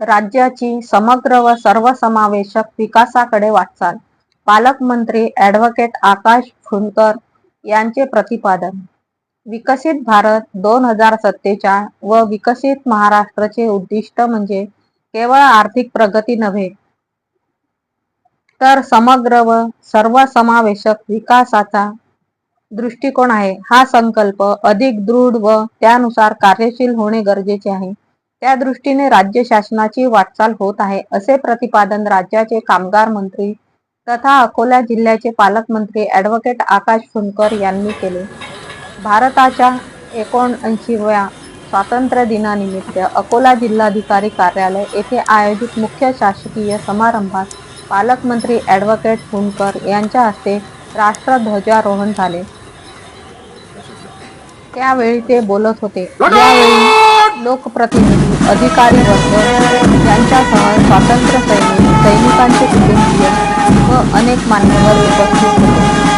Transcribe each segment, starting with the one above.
राज्याची समग्र व सर्वसमावेशक विकासाकडे वाटचाल. पालकमंत्री ॲडव्होकेट आकाश फुंडकर यांचे प्रतिपादन. विकसित भारत दोन हजार सत्तेचाळ व विकसित महाराष्ट्राचे उद्दिष्ट म्हणजे केवळ आर्थिक प्रगती नव्हे तर समग्र व सर्वसमावेशक विकासाचा दृष्टिकोन आहे. हा संकल्प अधिक दृढ व त्यानुसार कार्यशील होणे गरजेचे आहे. त्या दृष्टीने राज्य शासनाची वाटचाल होत आहे असे प्रतिपादन राज्याचे कामगार मंत्री तथा अकोला जिल्ह्याचे पालकमंत्री ॲडव्होकेट आकाश फुंडकर यांनी केले. भारताच्या एकोणऐंशीव्या स्वातंत्र्य दिनानिमित्त अकोला जिल्हाधिकारी कार्यालय येथे आयोजित मुख्य शासकीय समारंभात पालकमंत्री ॲडव्होकेट फुंडकर यांच्या हस्ते राष्ट्रध्वजारोहण झाले. त्यावेळी ते बोलत होते. यावेळी लोकप्रतिनिधी अधिकारी वर्ग यांच्यासह स्वातंत्र्य सैनिक सैनिकांचे कुटुंबीय व अनेक मान्यवर उपस्थित होते.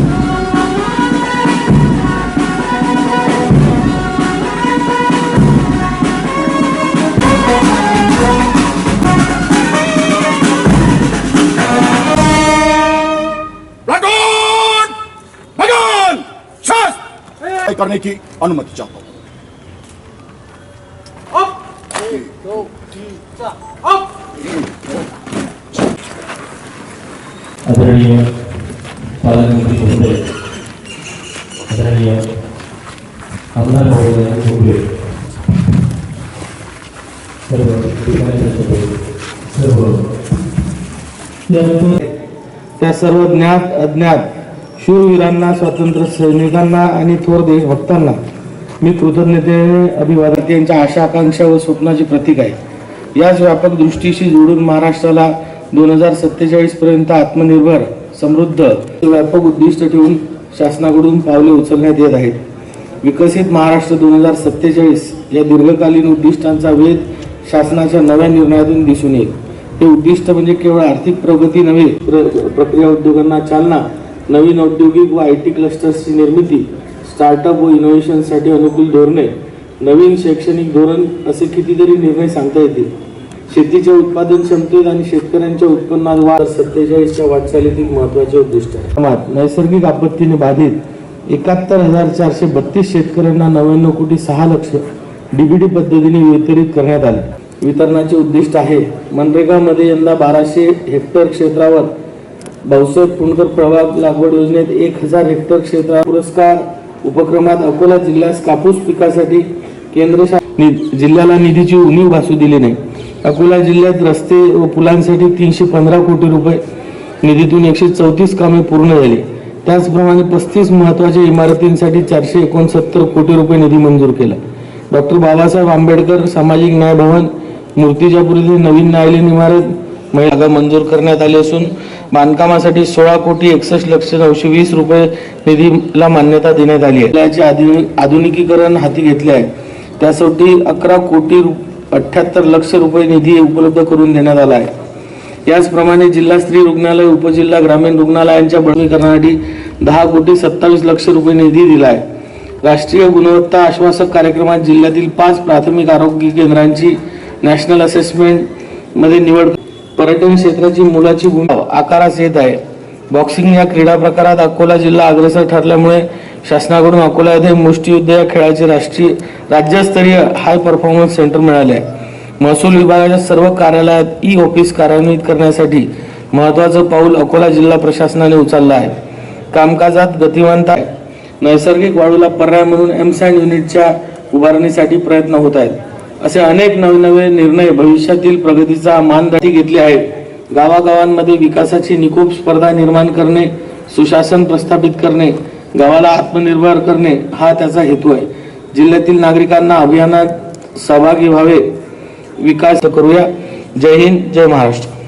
करने की अनुमति चाहता हूँ। आदरणीय पालकमंत्री महोदय आदरणीय आमदार महोदय महोदय सर्व सर्व त्या सर्व ज्ञात अज्ञात शूरवीरांना स्वातंत्र्य सैनिकांना आणि थोर देशभक्तांना मी कृतज्ञतेने अभिवादन त्यांच्या आशा आकांक्षा व स्वप्नाचे प्रतीक आहे. याच व्यापक दृष्टीशी जोडून महाराष्ट्राला दोन हजार सत्तेचाळीस पर्यंत आत्मनिर्भर समृद्ध व्यापक उद्दिष्ट ठेवून शासनाकडून पावले उचलण्यात येत आहेत. विकसित महाराष्ट्र दोन हजार सत्तेचाळीस या दीर्घकालीन उद्दिष्टांचा वेध शासनाच्या नव्या निर्णयातून दिसून येईल. हे उद्दिष्ट म्हणजे केवळ आर्थिक प्रगती नव्हे प्र- प्रक्रिया उद्योगांना चालना नवीन औद्योगिक व आय टी क्लस्टर्सची निर्मिती स्टार्टअप व इनोव्हेशनसाठी अनुकूल धोरणे नवीन शैक्षणिक धोरण असे कितीतरी निर्णय सांगता येतील. शेतीच्या उत्पादन क्षमतेत आणि शेतकऱ्यांच्या उत्पन्नात वाढ सत्तेचाळीसच्या वाटचालीतील महत्त्वाचे उद्दिष्ट आहे नैसर्गिक आपत्तीने बाधित एकाहत्तर हजार चारशे बत्तीस शेतकऱ्यांना नव्याण्णव कोटी सहा लक्ष डीबीटी पद्धतीने वितरित करण्यात आले. वितरणाचे उद्दिष्ट आहे मनरेगामध्ये यंदा बाराशे हेक्टर क्षेत्रावर भाऊसाहेब पुणकर प्रभाग लागवड योजनेत एक हजार हेक्टर क्षेत्र पुरस्कार उपक्रमात अकोला जिल्ह्यास कापूस पिकासाठी केंद्र जिल्ह्याला निधीची उणीव भासू दिली नाही. अकोला जिल्ह्यात रस्ते व पुलांसाठी तीनशे पंधरा कोटी रुपये निधीतून एकशे चौतीस कामे पूर्ण झाली. त्याचप्रमाणे पस्तीस महत्त्वाच्या इमारतींसाठी चारशे एकोणसत्तर कोटी रुपये निधी मंजूर केला. डॉक्टर बाबासाहेब आंबेडकर सामाजिक न्याय भवन मूर्तिजापूर येथे नवीन न्यायालयीन इमारत महिला मंजूर करण्यात आली असून बांधकामासाठी सोळा कोटी एकसष्ट लक्ष नऊशे वीस रुपये निधीला मान्यता देण्यात आली आहे. याचे आधुनिक आधुनिकीकरण हाती घेतले आहे. त्यासाठी अकरा कोटी अठ्ठ्याहत्तर लक्ष रुपये निधी उपलब्ध करून देण्यात आला आहे. याचप्रमाणे जिल्हा स्त्री रुग्णालय उपजिल्हा ग्रामीण रुग्णालयांच्या बळकरणासाठी दहा कोटी सत्तावीस लक्ष रुपये निधी दिला आहे. राष्ट्रीय गुणवत्ता आश्वासक कार्यक्रमात जिल्ह्यातील पाच प्राथमिक आरोग्य केंद्रांची नॅशनल असेसमेंटमध्ये निवड पर्यटन क्षेत्राची मुलाची भूमिका हो, आकारास येत आहे. बॉक्सिंग या क्रीडा प्रकारात अकोला जिल्हा अग्रेसर ठरल्यामुळे शासनाकडून अकोला येथे मुष्टियुद्ध या खेळाचे राष्ट्रीय राज्यस्तरीय हाय परफॉर्मन्स सेंटर मिळाले आहे. महसूल विभागाच्या सर्व कार्यालयात ई ऑफिस कार्यान्वित करण्यासाठी महत्वाचं पाऊल अकोला जिल्हा प्रशासनाने उचललं आहे. कामकाजात गतिमानता आहे. नैसर्गिक वाळूला पर्याय म्हणून एम युनिटच्या उभारणीसाठी प्रयत्न होत आहेत. असे अनेक नवनवे निर्णय भविष्यातील प्रगतीचा मानधटी घेतले आहेत. गावागावांमध्ये विकासाची निकोप स्पर्धा निर्माण करणे सुशासन प्रस्थापित करणे गावाला आत्मनिर्भर करणे हा त्याचा हेतू आहे. जिल्ह्यातील नागरिकांना अभियानात सहभागी व्हावे. विकास करूया. जय हिंद जय महाराष्ट्र.